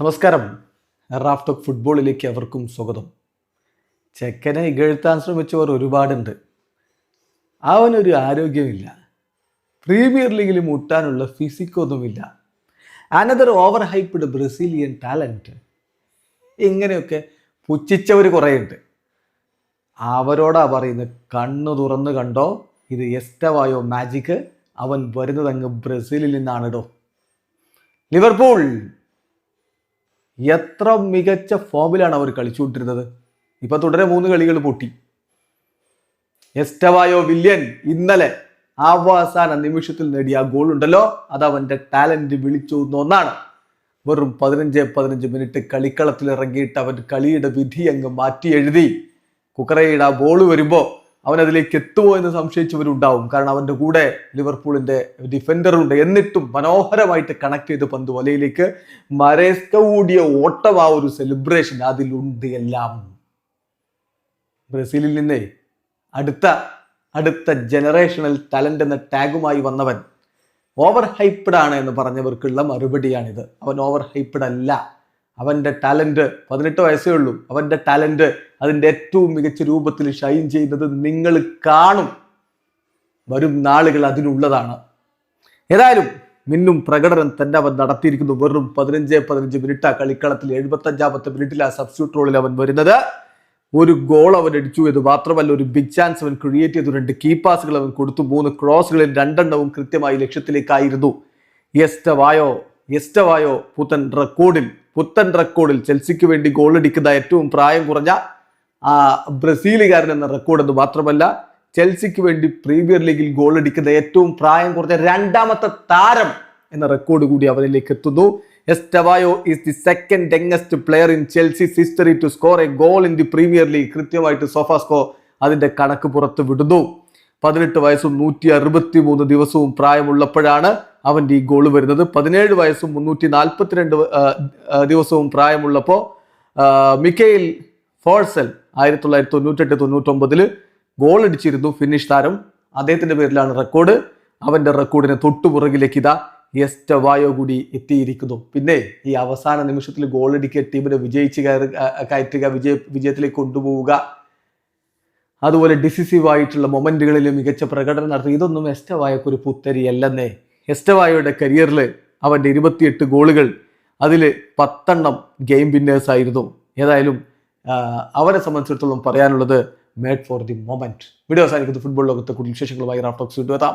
നമസ്കാരം. റാഫ്റ്റോക്ക് ഫുട്ബോളിലേക്ക് അവർക്കും സ്വാഗതം. ചെക്കനെ ഇകഴ്ത്താൻ ശ്രമിച്ചവർ ഒരുപാടുണ്ട്. അവനൊരു ആരോഗ്യമില്ല. പ്രീമിയർ ലീഗിൽ മുട്ടാനുള്ള ഫിസിക്കൊന്നുമില്ല. Another over hyped Brazilian talent ഇങ്ങനെയൊക്കെ പുച്ഛിച്ചവർ കുറേയുണ്ട്. അവരോടാ പറയുന്നത് കണ്ണു തുറന്ന് കണ്ടോ? ഇത് എസ്റ്റവായോ മാജിക്ക് അവൻ വരുന്നതങ്ങ് ബ്രസീലിൽ നിന്നാണിടോ. ലിവർപൂൾ എത്ര മികച്ച ഫോമിലാണ് അവർ കളിച്ചുകൊണ്ടിരുന്നത്. ഇപ്പൊ തുടരെ മൂന്ന് കളികൾ പൊട്ടി. എസ്റ്റവായോ വില്യൻ ഇന്നലെ അവസാന നിമിഷത്തിൽ നേടിയ ആ ഗോൾ ഉണ്ടല്ലോ. അത് അവന്റെ ടാലന്റ് വിളിച്ചു ഒന്നാണ്. വെറും പതിനഞ്ച് പതിനഞ്ച് മിനിറ്റ് കളിക്കളത്തിൽ ഇറങ്ങിയിട്ട് അവൻ കളിയുടെ വിധി അങ്ങ് മാറ്റി എഴുതി. കുക്കറയുടെ ആ ബോൾ വരുമ്പോൾ അവൻ അതിലേക്ക് എത്തുമോ എന്ന് സംശയിച്ചവരുണ്ടാവും. കാരണം അവന്റെ കൂടെ ലിവർപൂളിന്റെ ഡിഫൻഡർ ഉണ്ട് എന്നിട്ടും മനോഹരമായിട്ട് കണക്ട് ചെയ്ത് പന്ത് വലയിലേക്ക്. മരേസ്ക കൂടിയ ഓട്ടം ആ ഒരു സെലിബ്രേഷൻ അതിലുണ്ട് എല്ലാം. ബ്രസീലിൽ നിന്നേ അടുത്ത അടുത്ത ജനറേഷണൽ ടാലന്റ് എന്ന ടാഗുമായി വന്നവൻ. ഓവർ ഹൈപ്പഡ് ആണ് എന്ന് പറഞ്ഞവർക്കുള്ള മറുപടിയാണിത്. അവൻ ഓവർ ഹൈപ്പഡ് അല്ല. അവന്റെ ടാലന്റ് പതിനെട്ട് വയസ്സേ ഉള്ളൂ. അവന്റെ ടാലന്റ് അതിന്റെ ഏറ്റവും മികച്ച രൂപത്തിൽ ഷൈൻ ചെയ്യുന്നത് നിങ്ങൾ കാണും. വരും നാളുകൾ അതിനുള്ളതാണ്. ഏതായാലും മിന്നും പ്രകടനം തന്നെ അവൻ നടത്തിയിരിക്കുന്നു. വെറും പതിനഞ്ച് പതിനഞ്ച് മിനിറ്റാ കളിക്കളത്തിൽ എഴുപത്തഞ്ചാമത്തെ മിനിറ്റിൽ ആ സബ്സ്റ്റിറ്റ്യൂട്ട് റോളിൽ അവൻ വരുന്നത്. ഒരു ഗോൾ അവൻ അടിച്ചു എന്ന് മാത്രമല്ല ഒരു ബിഗ് ചാൻസ് അവൻ ക്രിയേറ്റ് ചെയ്തു. രണ്ട് കീ പാസുകൾ അവൻ കൊടുത്തു. മൂന്ന് ക്രോസുകളിൽ രണ്ടെണ്ണവും കൃത്യമായി ലക്ഷ്യത്തിലേക്കായിരുന്നു. എസ്റ്റവായോ എസ്റ്റവായോ പുത്തൻ റെക്കോർഡിൽ പുത്തൻ റെക്കോർഡിൽ ചെൽസിക്ക് വേണ്ടി ഗോൾ അടിക്കുന്ന ഏറ്റവും പ്രായം കുറഞ്ഞ ആ ബ്രസീലുകാരൻ എന്ന റെക്കോർഡ് എന്ന് മാത്രമല്ല ചെൽസിക്ക് വേണ്ടി പ്രീമിയർ ലീഗിൽ ഗോൾ അടിക്കുന്ന ഏറ്റവും പ്രായം കുറഞ്ഞ രണ്ടാമത്തെ താരം എന്ന റെക്കോർഡ് കൂടി അവനിലേക്ക് എത്തുന്നു. Estevao is the second youngest player in Chelsea history to score a goal in the premier league കൃത്യമായിട്ട് സോഫാസ്കോ അതിന്റെ കണക്ക് പുറത്ത് വിടുന്നു. പതിനെട്ട് വയസ്സും നൂറ്റി അറുപത്തി മൂന്ന് ദിവസവും പ്രായമുള്ളപ്പോഴാണ് അവന്റെ ഈ ഗോൾ വരുന്നത്. പതിനേഴ് വയസ്സും മുന്നൂറ്റി നാൽപ്പത്തിരണ്ട് ദിവസവും പ്രായമുള്ളപ്പോൾ മിക്കയിൽ ഫോഴ്സൽ ആയിരത്തി തൊള്ളായിരത്തി തൊണ്ണൂറ്റെട്ട് തൊണ്ണൂറ്റൊമ്പതിൽ ഗോൾ അടിച്ചിരുന്നു ഫിനിഷ് താരം. അദ്ദേഹത്തിന്റെ പേരിലാണ് റെക്കോർഡ്. അവന്റെ റെക്കോർഡിന് തൊട്ടുപുറകിലേക്ക് ഇതാ എസ്റ്റവായോ കൂടി എത്തിയിരിക്കുന്നു. പിന്നെ ഈ അവസാന നിമിഷത്തിൽ ഗോൾ അടിക്കുക ടീമിനെ വിജയിച്ച് കയറി കയറ്റുക വിജയ വിജയത്തിലേക്ക് കൊണ്ടുപോവുക. അതുപോലെ ഡിസിസീവ് ആയിട്ടുള്ള മൊമെന്റുകളിൽ മികച്ച പ്രകടനം നടത്തുക ഇതൊന്നും എസ്റ്റവായക്കൊരു പുത്തരിയല്ലെന്നേ എസ്റ്റവായോയുടെ കരിയറിൽ അവന്റെ ഇരുപത്തിയെട്ട് ഗോളുകൾ അതിൽ പത്തെണ്ണം ഗെയിം വിന്നേഴ്സ് ആയിരുന്നു. ഏതായാലും അവരെ സംബന്ധിച്ചിടത്തോളം പറയാനുള്ളത് made for the moment video അവസാനിക്കുന്നത് ഫുട്ബോൾ ലോകത്തെ കൂടുതൽ വിശേഷങ്ങളുമായി റാഫ്റ്റോക്സ് വീണ്ടും എത്താം.